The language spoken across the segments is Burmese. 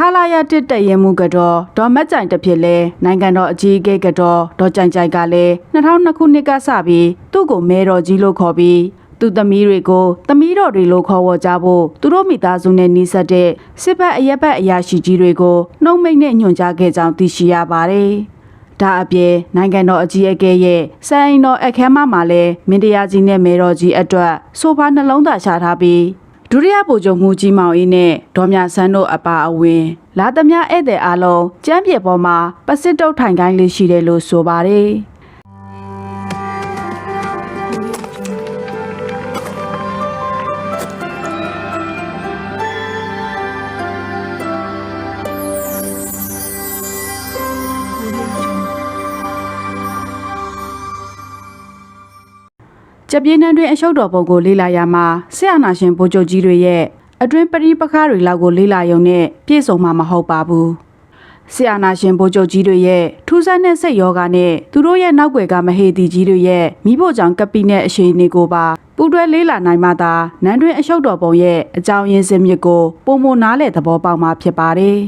ခါလာရတစ်တက်ရင်မှုကတော့ဒေါ်မက်ကြိုင်တစ်ဖြစ်လဲနိုင်ငံတော်အကြီးအကဲကတော့ဒေါ်ကြိုင်ကြိုင်ကလည်း2002ခုနှစ်ကစပြီးသူ့ကိုမဲတော်ကြီးလို့ခေါ်ပြီးသူသမီးတွေကိုသမီးတော်တွေလို့ခေါ်ဝေါ်ကြဖို့သူတို့မိသားစုနဲ့နှိစက်တဲ့စစ်ဘက်အရက်ဘက်အရာရှိကြီးတွေကိုနှုံမိတ်နဲ့ညွှန်ကြားခဲ့ကြောင်းသိရှိရပါတယ်။ဒါအပြင်နိုင်ငံတော်အကြီးအကဲရဲ့စံအိမ်တော်အခမ်းအနားမှာလည်းမင်းတရားကြီးနဲ့မေတော်ကြီးအတွက်ဆိုဖာနှလုံးသားချထားပြီး ဒုတိယဗိုလ်ချုပ်မှုကြီးမောင်အေးနဲ့ဒေါ်မြဆန်းတို့အပါအဝင် လာသမျှဧည့်သည်အလုံးကျမ်းပြေပေါ်မှာပစစ်တုတ်ထိုင်ခိုင်းလေးရှိတယ်လို့ဆိုပါတယ်။ ကြပြင်းနှံတွင်အရှုပ်တော်ပုံကိုလေးလာရမှာဆရာနာရှင်ဗိုလ်ချုပ်ကြီးတွေရဲ့အတွင်းပရိပခါတွေလောက်ကိုလေးလာယုံနဲ့ပြည့်စုံမှာမဟုတ်ပါဘူးဆရာနာရှင်ဗိုလ်ချုပ်ကြီးတွေရဲ့ထူးဆန်းတဲ့စိတ်ယောဂနဲ့သူတို့ရဲ့နောက်ွယ်ကမဟေတီကြီးတွေရဲ့မိဖို့ကြောင့်ကပိနဲ့အရှိန်နေကိုပါပူတွဲလေးလာနိုင်မှသာနန်းတွင်အရှုပ်တော်ပုံရဲ့အကြောင်းရင်းစင်မြစ်ကိုပုံမနားလေသဘောပေါက်မှာဖြစ်ပါတယ်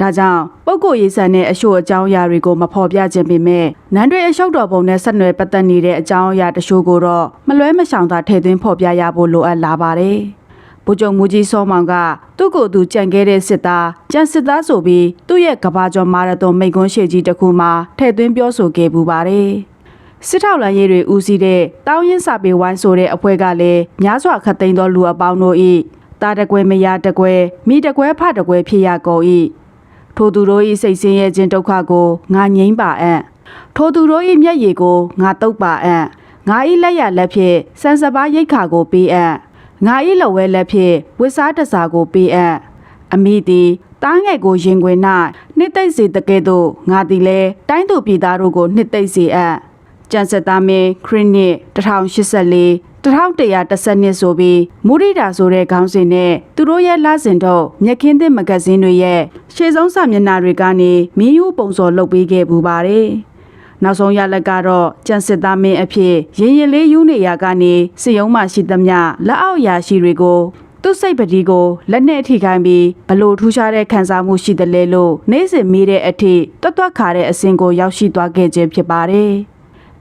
ဒါကြောင့်ပုဂ္ဂိုလ်ရေးဆန်တဲ့အရှို့အကြောင်းအရာတွေကိုမဖော်ပြခြင်းပေမဲ့နန်းတွေအရှုပ်တော်ပုံနဲ့ဆက်နွယ်ပတ်သက်နေတဲ့အကြောင်းအရာတချို့ကိုတော့မလွဲမရှောင်သာထည့်သွင်းဖော်ပြရဖို့လိုအပ်လာပါတယ်။ဗိုလ်ချုပ်မူကြီးစောမောင်ကသူ့ကိုယ်သူကြံခဲ့တဲ့စစ်သားကြံစစ်သားဆိုပြီးသူ့ရဲ့ကဘာကျော်မာရသွန်မိန့်ခွန်းရှေ့ကြီးတစ်ခုမှာထည့်သွင်းပြောဆိုခဲ့ပူပါတယ်။စစ်ထောက်လန်ရေးတွေဦးစီးတဲ့တောင်းရင်စာပေဝိုင်းဆိုတဲ့အဖွဲ့ကလည်းများစွာခတ်သိမ်းသောလူအပေါင်းတို့၏တာတကွဲမရတကွဲမိတကွဲဖတကွဲဖြစ်ရကုန်၏ ထိုသူတို့၏စိတ်ဆင်းရဲခြင်းဒုက္ခကိုငါငြိမ်းပါအံ့ထိုသူတို့၏မျက်ရည်ကိုငါတုပ်ပါအံ့ငါ၏လက်ရလက်ဖြင့်စံစပါးရိတ်ခါကိုပေးအံ့ငါ၏လက်ဝဲလက်ဖြင့်ဝစ်စားတစားကိုပေးအံ့အမိသည်တားငယ်ကိုရင်ခွင်၌နှစ်သိမ့်စေတကဲ့သို့ငါသည်လည်းတိုင်းသူပြည်သားတို့ကိုနှစ်သိမ့်စေအံ့ကျန်ဆက်သားမင်းခရစ်နစ်1084 1112ဆိုပြီးမူရိတာဆိုတဲ့ခေါင်းစဉ်နဲ့သူတို့ရဲ့လစဉ်တော့မြက်ခင်းသစ်မဂဇင်းတွေရဲ့ရှေ့ဆုံးစာမျက်နှာတွေကနေမင်းယူပုံစော်လုပ်ပေးခဲ့ပူပါတယ်။နောက်ဆုံးရလက်ကတော့ကြံစစ်သားမင်းအဖြစ်ရင်ရင်လေးယူနေရကနေစစ်ရုံးမှရှိသမျှလက်အောက်ရာရှိတွေကိုသူ့စိတ်ပတိကိုလက်နဲ့ထိခိုင်းပြီးဘလို့ထူးခြားတဲ့ခံစားမှုရှိတယ်လဲလို့နေ့စဉ်မိတဲ့အထိတွတ်တွတ်ခါတဲ့အဆင့်ကိုရောက်ရှိသွားခဲ့ခြင်းဖြစ်ပါတယ်။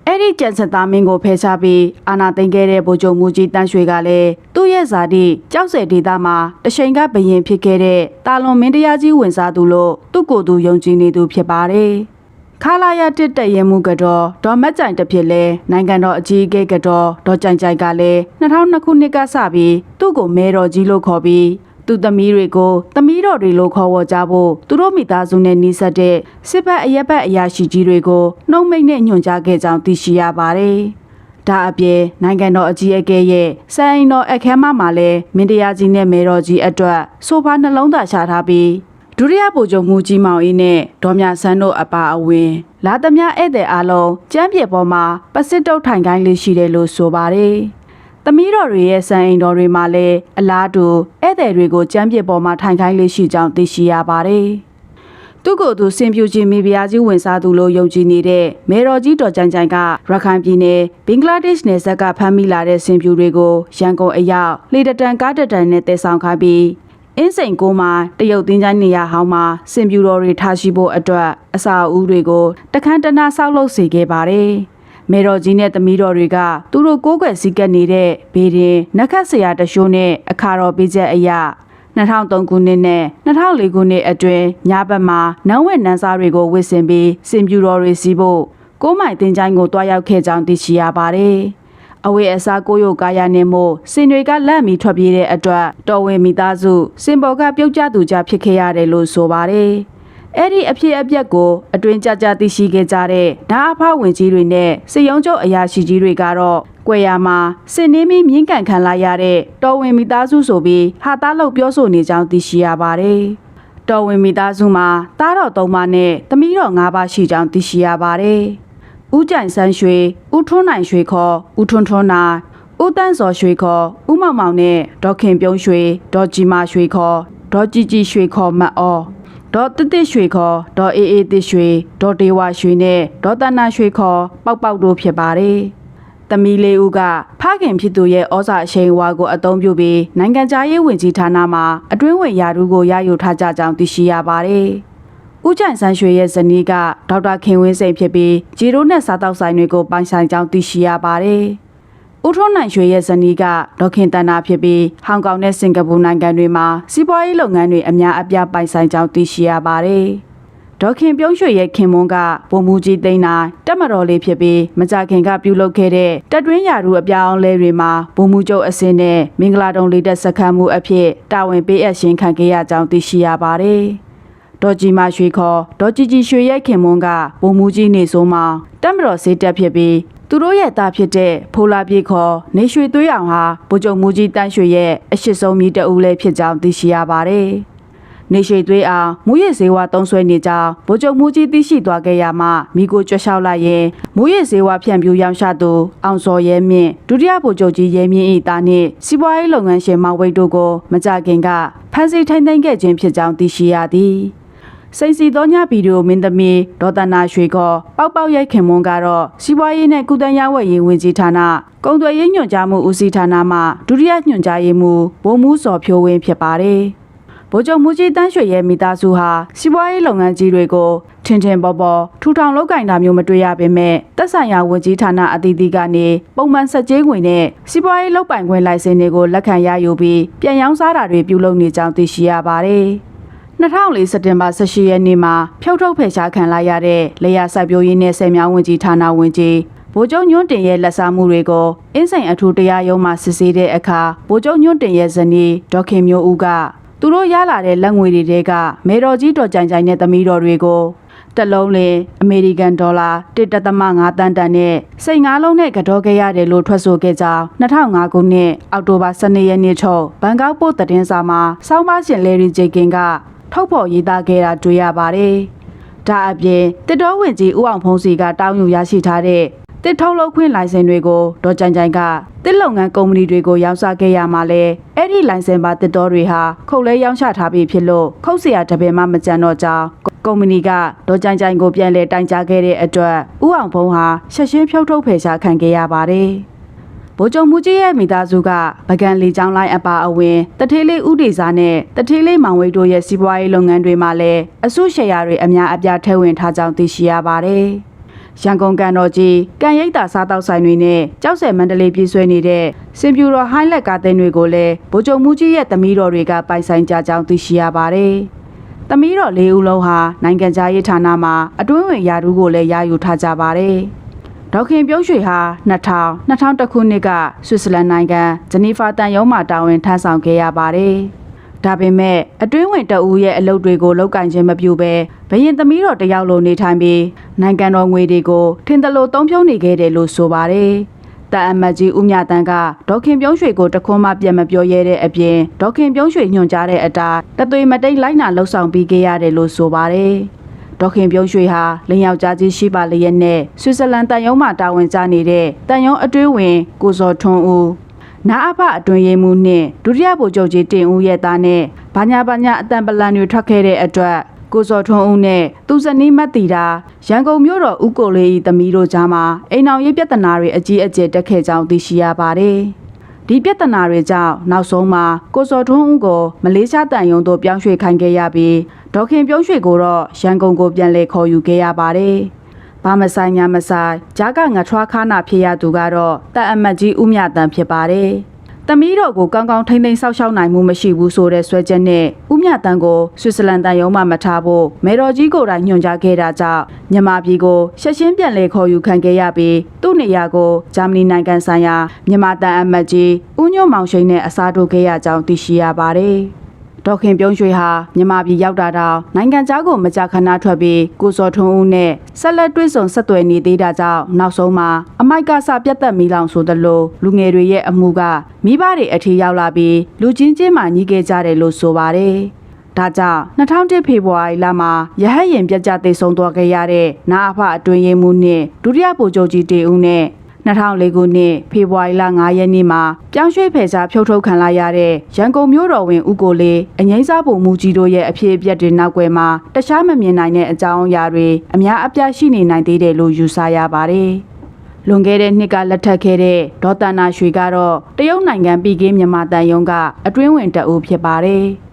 အဲ့ဒီကြံစသားမင်းကိုဖယ်ရှားပြီးအာနာသိမ်းခဲ့တဲ့ဗိုလ်ချုပ်မူကြီးတန်းရွှေကလည်းသူ့ရဲ့ဇာတိကြောက်စဲဒေသမှာတရှိန်ကဘရင်ဖြစ်ခဲ့တဲ့တာလွန်မင်းတရားကြီးဝင်စားသူလို့သူ့ကိုယ်သူယုံကြည်နေသူဖြစ်ပါတယ်။ခါလာရတစ်တက်ရင်မှုကတော့ဒေါ်မက်ကြိုင်တစ်ဖြစ်လဲနိုင်ငံတော်အကြီးအကဲကတော့ဒေါ်ကြိုင်ကြိုင်ကလည်း2002ခုနှစ်ကစပြီးသူ့ကိုမဲတော်ကြီးလို့ခေါ်ပြီး သူသမီးတွေကိုသမီးတော်တွေလို့ခေါ်ဝေါ်ကြဖို့သူတို့မိသားစုနဲ့နှိစက်တဲ့စစ်ဘက်အရက်ဘက်အရာရှိကြီးတွေကိုနှုံမိတ်နဲ့ညွှန်ကြားခဲ့ကြောင်းသိရှိရပါတယ်။ဒါအပြင်နိုင်ငံတော်အကြီးအကဲရဲ့စံအိမ်တော်အခမ်းအနားမှာလည်းမင်းတရားကြီးနဲ့မေတော်ကြီးအတွက်ဆိုဖာနှလုံးသားချထားပြီးဒုတိယဗိုလ်ချုပ်မှုကြီးမောင်အေးနဲ့ဒေါ်မြဆန်းတို့အပါအဝင် လာသမျှဧည့်သည်အလုံးကျမ်းပြေပေါ်မှာပစစ်တုတ်ထိုင်ခိုင်းလေးရှိတယ်လို့ဆိုပါတယ်။ သမီးတော်တွေရဲ့စံအိမ်တော်တွေမှာလည်းအလားတူဧည့်သည်တွေကိုကြမ်းပြစ်ပေါ်မှာထိုင်ခိုင်းလေးရှိကြောင်းသိရှိရပါတယ်။သူ့ကိုယ်သူစင်ပြူချင်းမိဖုရားကြီးဝင်စားသူလို့ယုံကြည်နေတဲ့မေတော်ကြီးတော်ကြိုင်ကြိုင်ကရခိုင်ပြည်နယ်ဘင်္ဂလားဒေ့ရှ်နယ်စပ်ကဖမ်းမိလာတဲ့စင်ပြူတွေကိုရန်ကုန်အရောက်လေတတန်ကားတတန်နဲ့တည်ဆောင်ခိုင်းပြီးအင်းစိန်ကိုမှာတရုတ်သင်းချိုင်းနေရဟောင်းမှာစင်ပြူတော်တွေထားရှိဖို့အတွက်အစာအုပ်တွေကိုတခမ်းတနာဆောက်လုပ်စေခဲ့ပါတယ်။ မေတော်ကြီးနဲ့သမီးတော်တွေကသူတို့ကိုးကွယ်စည်းကပ်နေတဲ့ဘေးရင်နက်ခတ်ဆရာတရှိုးနဲ့အခါတော်ပေးချက်အရာ2003ခုနှစ်နဲ့2004ခုနှစ်အတွင်းညဘက်မှာနန်းဝက်နန်းစားတွေကိုဝစ်ဆင်ပြီးစင်ပြူတော်တွေစီးဖို့ကိုးမိုင်တင်ချိုင်းကိုတွားရောက်ခဲ့ကြောင်းသိရှိရပါတယ်။အဝေးအစားကိုယိုကာယာနေမို့စင်တွေကလက်မီထွက်ပြေးတဲ့အတွက်တော်ဝင်မိသားစုစင်ပေါ်ကပြုတ်ကျသူကြဖြစ်ခဲ့ရတယ်လို့ဆိုပါတယ်။ အဲ့ဒီအဖြစ်အပျက်ကိုအတွင်ကြကြသိရှိခဲ့ကြတဲ့ဓာအဖဝင်ကြီးတွေနဲ့စစ်ရုံးချုပ်အရာရှိကြီးတွေကတော့ကွယ်ရမှာစစ်နေမီမြင့်ကန်ခံလာရတဲ့တော်ဝင်မိသားစုဆိုပြီးဟာသားလို့ပြောဆိုနေကြောင်းသိရှိရပါတယ်။တော်ဝင်မိသားစုမှာသားတော်၃ပါးနဲ့သမီးတော်၅ပါးရှိကြောင်းသိရှိရပါတယ်။ဦးကြိုင်ဆန်းရွှေဦးထွန်းနိုင်ရွှေခေါ်ဦးထွန်းထွန်းနိုင်ဦးတန်းစော်ရွှေခေါ်ဦးမောင်မောင်နဲ့ဒေါက်ခင်ပြုံးရွှေဒေါ်ကြီးမာရွှေခေါ်ဒေါ်ကြီးကြီးရွှေခေါ်မတ်အော ဒေါ်တစ်တစ်ရွှေခေါ်ဒေါ်အေးအေးတစ်ရွှေဒေါ်ဒေဝရွှေနဲ့ဒေါ်တနာရွှေခေါ်ပေါက်ပေါက်တို့ဖြစ်ပါတယ်။သမီးလေးဦးကဖခင်ဖြစ်သူရဲ့ဩဇာအရှိန်အဝါကိုအသုံးပြုပြီးနိုင်ငံခြားရေးဝန်ကြီးဌာနမှာအတွင်းဝင်ရာထူးကိုရယူထားကြကြောင်းသိရှိရပါတယ်။ဦးကျန်ဆန်းရွှေရဲ့ဇနီးကဒေါက်တာခင်ဝင်းစိန်ဖြစ်ပြီးဂျီရိုနဲ့စားတောက်ဆိုင်တွေကိုပိုင်ဆိုင်ကြောင်းသိရှိရပါတယ်။ ဦးထွန်းနိုင်ရွှေရဲ့ဇနီးကဒေါက်ခင်တန်နာဖြစ်ပြီးဟောင်ကောင်နဲ့စင်ကာပူနိုင်ငံတွေမှာစီးပွားရေးလုပ်ငန်းတွေအများအပြားပိုင်ဆိုင်ကြောင်းသိရှိရပါတယ်။ဒေါက်ခင်ပြုံးရွှေရဲ့ခင်မွန်းကပုံမူကြီးသိန်းနိုင်တက်မတော်လေးဖြစ်ပြီးမကြခင်ကပြုလုပ်ခဲ့တဲ့တက်တွင်းရာထူးအပြောင်းအလဲတွေမှာပုံမူချုပ်အစင်းနဲ့မင်္ဂလာတုံလေးတက်စခန်းမှုအဖြစ်တာဝန်ပေးအပ်ရှင်ခံခဲ့ရကြောင်းသိရှိရပါတယ်။ဒေါ်ကြီးမရွှေခေါ်ဒေါ်ကြီးကြီးရွှေရဲ့ခင်မွန်းကပုံမူကြီးနေဆိုမှာတက်မတော်စေးတက်ဖြစ်ပြီး သူတို့ရဲ့သားဖြစ်တဲ့ဖိုလာပြေခေါ်နေရွှေသွေးအောင်ဟာဗိုလ်ချုပ်မူကြီးတန်းရွှေရဲ့အရှိဆုံးမြည်တအူးလေးဖြစ်ကြောင်းသိရှိရပါတယ်။နေရှိသွေးအောင်မူရစ်ဈေးဝါသုံးဆွဲနေကြောင်းဗိုလ်ချုပ်မူကြီးသိရှိသွားခဲ့ရမှမိကိုကြွလျှောက်လိုက်ရင်မူရစ်ဈေးဝါဖြန့်ပြူရောင်းချသူအောင်စော်ရဲမြင့်ဒုတိယဗိုလ်ချုပ်ကြီးရဲမြင့်၏တာနှင့်စီးပွားရေးလုပ်ငန်းရှင်မောင်ဝိတ်တို့ကိုမကြခင်ကဖမ်းဆီးထိန်သိမ်းခဲ့ခြင်းဖြစ်ကြောင်းသိရှိရသည် စိတ်စီသောညဗီဒီယိုမင်းသမီးဒေါ်တနာရွှေကပေါက်ပေါက်ရိုက်ခင်မွန်ကတော့စီးပွားရေးနဲ့ကုသရေးဝယ်ရေးဝန်ကြီးဌာနကုန်သွယ်ရေးညွှန်ကြားမှုဦးစီးဌာနမှဒုတိယညွှန်ကြားရေးမှူးဗိုလ်မှူးစော်ဖြိုးဝင်းဖြစ်ပါတယ်။ဗိုလ်ချုပ်မူကြီးတန်းရွှေရဲ့မိသားစုဟာစီးပွားရေးလုပ်ငန်းကြီးတွေကိုထင်ထင်ပေါ်ပေါ်ထူထောင်လုပ်ကင်တာမျိုးမတွေ့ရပေမဲ့တက်ဆိုင်ရာဝန်ကြီးဌာနအသီးသီးကနေပုံမှန်ဆက်ကြေးငွေနဲ့စီးပွားရေးလုပ်ပိုင်ခွင့်လိုင်စင်တွေကိုလက်ခံရယူပြီးပြန်ရောင်းစားတာတွေပြုလုပ်နေကြောင်းသိရှိရပါတယ်။ 2004စက်တင်ဘာ18ရက်နေ့မှာဖြုတ်ထုတ်ဖယ်ရှားခံလိုက်ရတဲ့လေယာစိုက်ပျိုးရေးနဲ့ဆယ်မြောင်းဝန်ကြီးဌာနဝန်ကြီးဗိုလ်ချုပ်ညွန့်တင်ရဲ့လက်စားမှုတွေကိုအင်းစိန်အထူးတရားရုံးမှစစ်ဆေးတဲ့အခါဗိုလ်ချုပ်ညွန့်တင်ရဲ့ဇနီးဒေါက်ခင်မျိုးဦးကသူတို့ရလာတဲ့လက်ငွေတွေတဲကမေတော်ကြီးတော်ကြိုင်ကြိုင်နဲ့သမီးတော်တွေကိုတစ်လုံးလင်အမေရိကန်ဒေါ်လာ1.5တန်းတန်နဲ့စိတ်ငါးလုံးနဲ့ကတော့ခဲ့ရတယ်လို့ထွက်ဆိုခဲ့ကြောင်း2005ခုနှစ်အောက်တိုဘာ12ရက်နေ့ထုတ်ဘန်ကောက်ပို့သတင်းစာမှာစောင်းပါရှင်လေရီဂျေကင်က ထုတ်ဖော်ရေးသားခဲ့တာတွေ့ရပါတယ်။ဒါအပြင်တစ်တော်ဝင်ကြီးဦးအောင်ဖုံးစီကတောင်းယူရရှိထားတဲ့တစ်ထုတ်လုပ်ခွင့်လိုင်စင်တွေကိုဒေါ်ကြိုင်ကြိုင်ကတစ်လုပ်ငန်းကုမ္ပဏီတွေကိုရောင်းစားခဲ့ရမှာလဲအဲ့ဒီလိုင်စင်ပါတစ်တော်တွေဟာခုတ်လဲရောင်းချထားပြီးဖြစ်လို့ခုတ်စရာတပင်မှမကြံတော့ကြောင်းကုမ္ပဏီကဒေါ်ကြိုင်ကြိုင်ကိုပြန်လဲတိုင်ကြားခဲ့တဲ့အတွက်ဦးအောင်ဖုံးဟာရှက်ရှင်းဖြုတ်ထုတ်ဖယ်ရှားခံခဲ့ရပါတယ်။ ဗိုလ်ချုပ်မူကြီးရဲ့မိသားစုကပကံလီချောင်းလိုင်းအပါအဝင်တထေးလေးဥဒေစာနဲ့တထေးလေးမောင်ဝိတ်တို့ရဲ့စီးပွားရေးလုပ်ငန်းတွေမှာလည်းအစုရှယ်ယာတွေအများအပြားထည့်ဝင်ထားကြောင်းသိရှိရပါတယ်။ရန်ကုန်ကန်တော်ကြီးကံရိပ်သာစားတောက်ဆိုင်တွေနဲ့ကြောက်စဲမန္တလေးပြည်ဆွဲနေတဲ့စင်ပြူတော်ဟိုင်းလက်ကားတဲ့တွေကိုလည်းဗိုလ်ချုပ်မူကြီးရဲ့သမီးတော်တွေကပိုင်ဆိုင်ကြကြောင်းသိရှိရပါတယ်။သမီးတော်လေးဦးလုံးဟာနိုင်ငံခြားရေးဌာနမှာအတွင်းဝင်ရာထူးကိုလည်းရယူထားကြပါတယ်။ ဒေါက်ခင်ပြုံးရွှေဟာ2000 2001ခုနှစ်ကဆွစ်ဇာလန်နိုင်ငံဂျနီဖာတန်ရုံးမှတာဝန်ထမ်းဆောင်ခဲ့ရပါတယ်။ဒါပေမဲ့အတွင်းဝင်တအူးရဲ့အလုပ်တွေကိုလောက်ကင်ခြင်းမပြုဘဲဘရင်သမီးတော်တယောက်လိုနေထိုင်ပြီးနိုင်ငံတော်ငွေတွေကိုထင်သလိုသုံးဖြုံးနေခဲ့တယ်လို့ဆိုပါတယ်။တာအမတ်ကြီးဦးမြတန်းကဒေါက်ခင်ပြုံးရွှေကိုတခွန်းမှပြန်မပြောရဲတဲ့အပြင်ဒေါက်ခင်ပြုံးရွှေညွှန်ကြားတဲ့အတိုင်းတသွေမတိတ်လိုက်နာလှုပ်ဆောင်ပြီးခဲ့ရတယ်လို့ဆိုပါတယ်။ ဒေါခင်ပြုံးရွှေဟာလင်ယောက်ျားကြီးရှိပါလျက်နဲ့ဆွစ်ဇာလန်တန်ယုံမှတာဝန်ကျနေတဲ့တန်ယုံအတွင်းဝင်ကိုစောထွန်းဦးနာအဖအတွင်ရေးမှုနှင့်ဒုတိယဗိုလ်ချုပ်ကြီးတင်ဦးရဲ့သားနဲ့ဘာညာဘာညာအတန်ပလန်တွေထွက်ခဲ့တဲ့အတွက်ကိုစောထွန်းဦးနဲ့သူဇနီးမတ်တီတာရန်ကုန်မြို့တော်ဦးကိုလေးဤသမီးတို့ကြားမှာအိမ်အောင်ရေးပြဿနာတွေအကြီးအကျယ်တက်ခဲ့ကြောင်းသိရှိရပါတယ်။ ဒီပြဿနာတွေကြောင့်နောက်ဆုံးမှာကိုစောထွန်းဦးကိုမလေးရှားတန်ယုံတို့ပြောင်းရွှေ့ခိုင်းခဲ့ရပြီးဒေါခင်ပြုံးရွှေကိုတော့ရန်ကုန်ကိုပြန်လည်ခေါ်ယူခဲ့ရပါတယ်။ဘာမဆိုင်ညာမဆိုင်ဂျာကငထွားခါနာဖြစ်ရသူကတော့တပ်အမတ်ကြီးဦးမြတန်ဖြစ်ပါတယ်။ တမီးတော်ကိုကောင်းကောင်းထိမ့်သိမ်းဆောက်ရှောက်နိုင်မှုမရှိဘူးဆိုတဲ့ဆွဲချက်နဲ့ဦးမြတန်ကိုဆွစ်ဇာလန်တန်ရုံးမှမထားဖို့မေတော်ကြီးကိုယ်တိုင်ညွှန်ကြားခဲ့တာကြောင့်မြန်မာပြည်ကိုရှက်ရှင်းပြန်လည်ခေါ်ယူခံခဲ့ရပြီးသူ့နေရာကိုဂျာမနီနိုင်ငံဆိုင်ရာမြန်မာတန်အမတ်ကြီးဦးညွန့်မောင်ရှိန်နဲ့အစားထိုးခဲ့ရကြောင်းသိရှိရပါတယ်။ ဒေါခင်ပြုံးရွှေဟာမြန်မာပြည်ရောက်တာတောင်နိုင်ငံသားကိုမကြာခဏထွက်ပြီးကိုစောထွန်းဦးနဲ့ဆက်လက်တွဲဆုံဆက်သွယ်နေသေးတာကြောင့်နောက်ဆုံးမှာအမိုက်ကစပြတ်သက်မီလောင်ဆိုသလိုလူငယ်တွေရဲ့အမှုကမိဘတွေအထီးရောက်လာပြီးလူချင်းချင်းမှညီးခဲ့ကြတယ်လို့ဆိုပါတယ်။ဒါကြောင့်2001ဖေဖော်ဝါရီလမှာရဟတ်ရင်ပြတ်ကျသိဆုံးသွားခဲ့ရတဲ့နာအဖအတွင်းရေးမှုနှင့်ဒုတိယဗိုလ်ချုပ်ကြီးတေဦးနဲ့ 2004ခုနှစ်ဖေဖော်ဝါရီလ9ရက်နေ့မှာပြောင်းရွှေ့ဖယ်ရှားဖြုတ်ထုတ်ခံလိုက်ရတဲ့ရန်ကုန်မြို့တော်ဝင်ဦးကိုလေးအငိမ့်စားပုံမူကြီးတို့ရဲ့အဖြစ်အပျက်တွေနောက်ွယ်မှာတခြားမမြင်နိုင်တဲ့အကြောင်းအရာတွေအများအပြားရှိနေနိုင်သေးတယ်လို့ယူဆရပါတယ်။လွန်ခဲ့တဲ့နှစ်ကလက်ထပ်ခဲ့တဲ့ဒေါ်တနာရွှေကတော့တရုတ်နိုင်ငံပြည်ကင်းမြန်မာတန်ယုံကအတွင်းဝင်တအူဖြစ်ပါတယ်။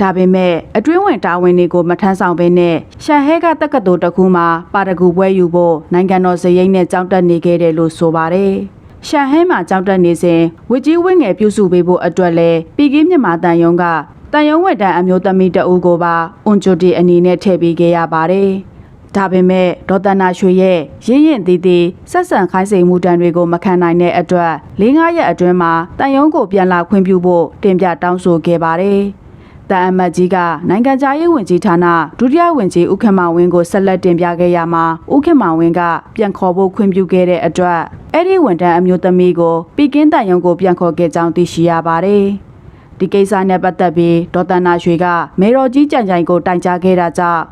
ဒါပေမဲ့အတွင်းဝင်တာဝန်တွေကိုမထမ်းဆောင်ဘဲနဲ့ရှန်ဟဲကတက္ကသိုလ်တစ်ခုမှာပါရဂူပွဲယူဖို့နိုင်ငံတော်စရိတ်နဲ့ကြောင်းတက်နေခဲ့တယ်လို့ဆိုပါတယ်။ရှန်ဟဲမှာကြောင်းတက်နေစဉ်ဝစ်ကြီးဝင်းငယ်ပြုစုပေးဖို့အတွက်လဲပြည်ကင်းမြန်မာတန်ယုံကတန်ယုံဝက်တန်အမျိုးသမီးတအူကိုပါအွန်ဂျူတီအနေနဲ့ထည့်ပေးခဲ့ရပါတယ်။ဒါပေမဲ့ဒေါ်တနာရွှေရဲ့ရင်းရင်သေးသေးဆက်ဆံခိုင်းစေမှုတံတွေကိုမခံနိုင်တဲ့အတွက်၄၅ရက်အတွင်းမှာတန်ယုံကိုပြန်လာခွင့်ပြုဖို့တင်ပြတောင်းဆိုခဲ့ပါတယ်။ တန်အမတ်ကြီးကနိုင်ငံခြားရေးဝန်ကြီးဌာနဒုတိယဝန်ကြီးဦးခင်မောင်ဝင်းကိုဆက်လက်တင်ပြခဲ့ရမှာဦးခင်မောင်ဝင်းကပြန်ခေါ်ဖို့ခွင့်ပြုခဲ့တဲ့အတွက်အဲ့ဒီဝန်ထမ်းအမျိုးသမီးကိုပြည်ကင်းတန်ယုံကိုပြန်ခေါ်ခဲ့ကြောင်းသိရှိရပါတယ်။ဒီကိစ္စနဲ့ပတ်သက်ပြီးဒေါ်တနာရွှေကမေတော်ကြီးကြံကြိုင်ကိုတိုင်ကြားခဲ့တာကြောင့်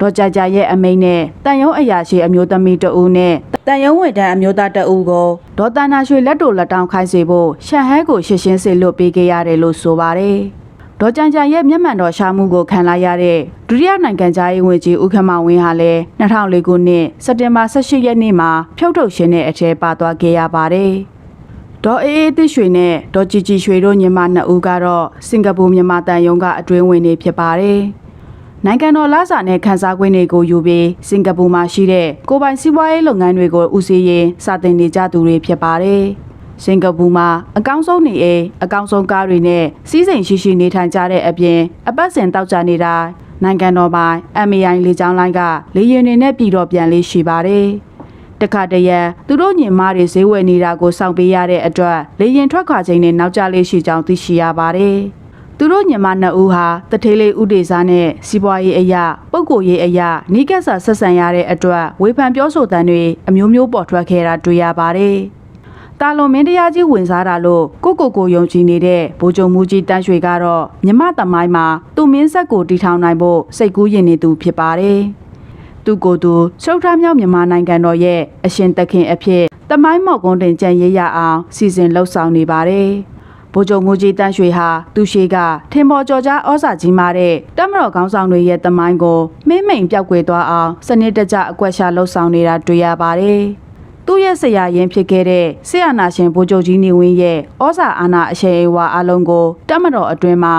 ဒေါ်ကြကြရဲ့အမိန့်နဲ့တန်ယုံအရာရှိအမျိုးသမီးတဦးနဲ့တန်ယုံဝန်ထမ်းအမျိုးသားတဦးကိုဒေါ်တနာရွှေလက်တို့လက်တောင်းခိုင်းစေဖို့ရှန်ဟဲကိုရှင်းရှင်းစေလွတ်ပေးခဲ့ရတယ်လို့ဆိုပါတယ်။ ဒေါ်ကြံကြံရဲ့မျက်မှန်တော်ရှာမှုကိုခံလိုက်ရတဲ့ဒုတိယနိုင်ငံသားရေးဝန်ကြီးဦးခမဝင်းဟာလည်း2004ခုနှစ်စက်တင်ဘာ18ရက်နေ့မှာဖြုတ်ထုတ်ရှင်တဲ့အထဲပါသွားခဲ့ရပါတယ်။ဒေါ်အေးအေးသစ်ရွှေနဲ့ဒေါ်ကြည်ကြည်ရွှေတို့ညီမနှစ်ဦးကတော့စင်ကာပူမြန်မာတန်ယုံကအတွင်းဝင်နေဖြစ်ပါတယ်။နိုင်ငံတော်လာစာနဲ့ခန်းစားခွင့်တွေကိုယူပြီးစင်ကာပူမှာရှိတဲ့ကိုပိုင်စီးပွားရေးလုပ်ငန်းတွေကိုဦးစီးရင်းစတင်နေကြသူတွေဖြစ်ပါတယ်။ စင်ကာပူမှာအကောင်းဆုံးနေအိမ်အကောင်းဆုံးကားတွေနဲ့စီးစိမ်ရှိရှိနေထိုင်ကြတဲ့အပြင်အပတ်စဉ်တောက်ကြနေတာနိုင်ငံတော်ပိုင် MAI လေကြောင်းလိုင်းကလေယာဉ်တွေနဲ့ပြည်တော်ပြန်လေးရှိပါတယ်။တခါတရံသူတို့ညီမတွေဈေးဝယ်နေတာကိုစောင့်ပေးရတဲ့အတွက်လေရင်ထွက်ခွာချိန်နဲ့နောက်ကျလေးရှိကြောင်းသိရှိရပါတယ်။သူတို့ညီမနှစ်ဦးဟာတထေးလေးဥဒေစာနဲ့စီးပွားရေးအရာပုဂ္ဂိုလ်ရေးအရာနီးကပ်စာဆက်ဆံရတဲ့အတွက်ဝေဖန်ပြောဆိုတမ်းတွေအမျိုးမျိုးပေါ်ထွက်ခဲ့တာတွေ့ရပါတယ်။ တာလွန်မင်းတရားကြီးဝင်စားတာလို့ကိုကိုကိုယုံကြည်နေတဲ့ဗိုလ်ချုပ်မူကြီးတန်းရွှေကတော့မြမတမိုင်းမှာသူမင်းဆက်ကိုတီထောင်နိုင်ဖို့စိတ်ကူးရင်နေသူဖြစ်ပါတယ်။သူကိုယ်သူရှုပ်ထားမြောက်မြန်မာနိုင်ငံတော်ရဲ့အရှင်သခင်အဖြစ်တမိုင်းမော့ကွန်းတင်ကြံရရအောင်စီစဉ်လှုပ်ဆောင်နေပါတယ်။ဗိုလ်ချုပ်ငူကြီးတန်းရွှေဟာသူရှိကထင်ပေါ်ကျော်ကြားဩစာကြီးမာတဲ့တက်မတော်ကောင်းဆောင်တွေရဲ့တမိုင်းကိုမင်းမိန်ပြောက်ကွယ်သွားအောင်စနစ်တကျအကွက်ရှာလှုပ်ဆောင်နေတာတွေ့ရပါတယ်။ သူ့ရဲ့ဆရာရင်ဖြစ်ခဲ့တဲ့ဆရာနာရှင်ဗိုလ်ချုပ်ကြီးနေဝင်းရဲ့ဩဇာအာဏာအရှိန်အဝါအလုံးကိုတက်မတော်အတွင်းမှာ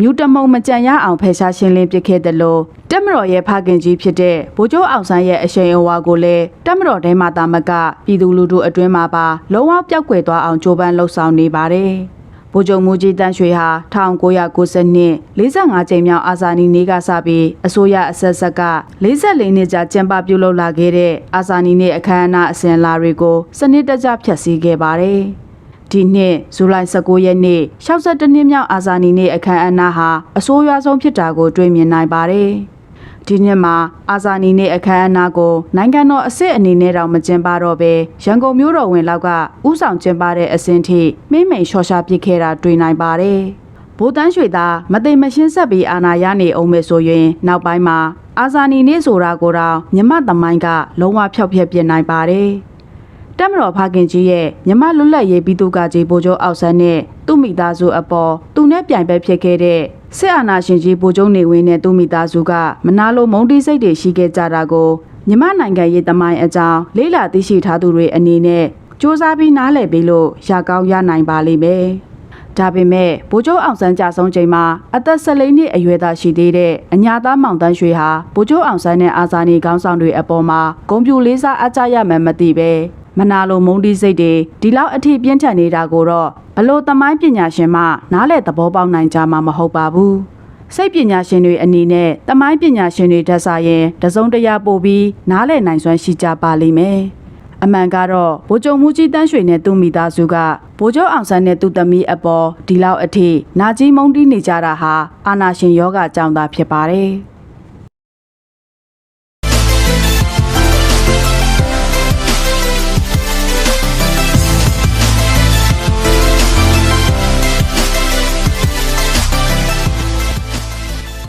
မြူတမုံမကြံရအောင်ဖယ်ရှားရှင်းလင်းပစ်ခဲ့တယ်လို့တက်မတော်ရဲ့ဖခင်ကြီးဖြစ်တဲ့ဗိုလ်ချုပ်အောင်ဆန်းရဲ့အရှိန်အဝါကိုလည်းတက်မတော်ထဲမှာတာမကပြည်သူလူထုအတွင်းမှာပါလုံးဝပျောက်ကွယ်သွားအောင်ကြိုးပမ်းလှုပ်ဆောင်နေပါတယ်။ ဗိုလ်ချုပ်မူကြီးတန်းရွှေဟာ1992 45ကြိမ်မြောက်အာဇာနည်နေ့ကစပြီးအစိုးရအဆက်ဆက်က44နှစ်ကြာကျင်းပပြုလုပ်လာခဲ့တဲ့အာဇာနည်နေ့အခမ်းအနားအစဉ်အလာတွေကိုစနစ်တကျဖျက်ဆီးခဲ့ပါတယ်။ဒီနှစ်ဇူလိုင်19ရက်နေ့62နှစ်မြောက်အာဇာနည်နေ့အခမ်းအနားဟာအဆိုးရွားဆုံးဖြစ်တာကိုတွေ့မြင်နိုင်ပါတယ်။ ဒီနှစ်မှာအာဇာနည်နေ့အခမ်းအနားကိုနိုင်ငံတော်အစ်စ်အနေနဲ့တောင်မကျင်းပတော့ဘဲရန်ကုန်မြို့တော်ဝင်လောက်ကဥဆောင်ကျင်းပတဲ့အစဉ်ထိမိမ့်မိန်လျှော့ရှာပစ်ခဲ့တာတွေ့နိုင်ပါတယ်။ဗိုလ်တန်းရွှေသားမသိမရှင်းဆက်ပြီးအာဏာရနေအောင်မယ်ဆိုရင်နောက်ပိုင်းမှာအာဇာနည်နေ့ဆိုတာကိုတော့မြမသမိုင်းကလုံးဝဖျောက်ဖျက်ပြနိုင်ပါတယ်။တက်မတော်ဖခင်ကြီးရဲ့မြမလွတ်လပ်ရေးပြည်သူ့ကကြီးဗိုလ်ချုပ်အောက်ဆန်းနဲ့သူ့မိသားစုအပေါ်သူနဲ့ပြိုင်ပဲဖြစ်ခဲ့တဲ့ စစ်အာဏာရှင်ကြီးဗိုလ်ချုပ်နေဝင်းနဲ့သူ့မိသားစုကမနာလိုမုန်းတီးစိတ်တွေရှိခဲ့ကြတာကိုမြမနိုင်ငံရေးသမိုင်းအကြောင်းလေးလာသိရှိထားသူတွေအနေနဲ့စ조사ပြီးနားလည်ပြီးလို့ရကောင်းရနိုင်ပါလိမ့်မယ်။ဒါပေမဲ့ဗိုလ်ချုပ်အောင်ဆန်းကြဆုံးချိန်မှာအသက်14နှစ်အရွယ်သားရှိသေးတဲ့အညာသားမောင်တန်းရွှေဟာဗိုလ်ချုပ်အောင်ဆန်းနဲ့အာဇာနည်ခေါင်းဆောင်တွေအပေါ်မှာဂုံပြူလေးစားအကြရမယ်မသိပဲ မနာလိုမုန်းတီးစိတ်တွေဒီလောက်အထိပြင်းထန်နေတာကိုတော့ဘလို့သမိုင်းပညာရှင်မှနားလည်သဘောပေါက်နိုင်ကြမှာမဟုတ်ပါဘူးစိတ်ပညာရှင်တွေအနေနဲ့သမိုင်းပညာရှင်တွေတက်စားရင်တစုံတရာပို့ပြီးနားလည်နိုင်စွမ်းရှိကြပါလိမ့်မယ်အမှန်ကတော့ဗိုလ်ချုပ်မူကြီးတန်းရွှေနဲ့သူ့မိသားစုကဗိုလ်ချုပ်အောင်ဆန်းနဲ့သူ့သမီးအပေါ်ဒီလောက်အထိနာကြီးမုန်းတီးနေကြတာဟာအာနာရှင်ယောဂအကြောင်းသာဖြစ်ပါတယ်။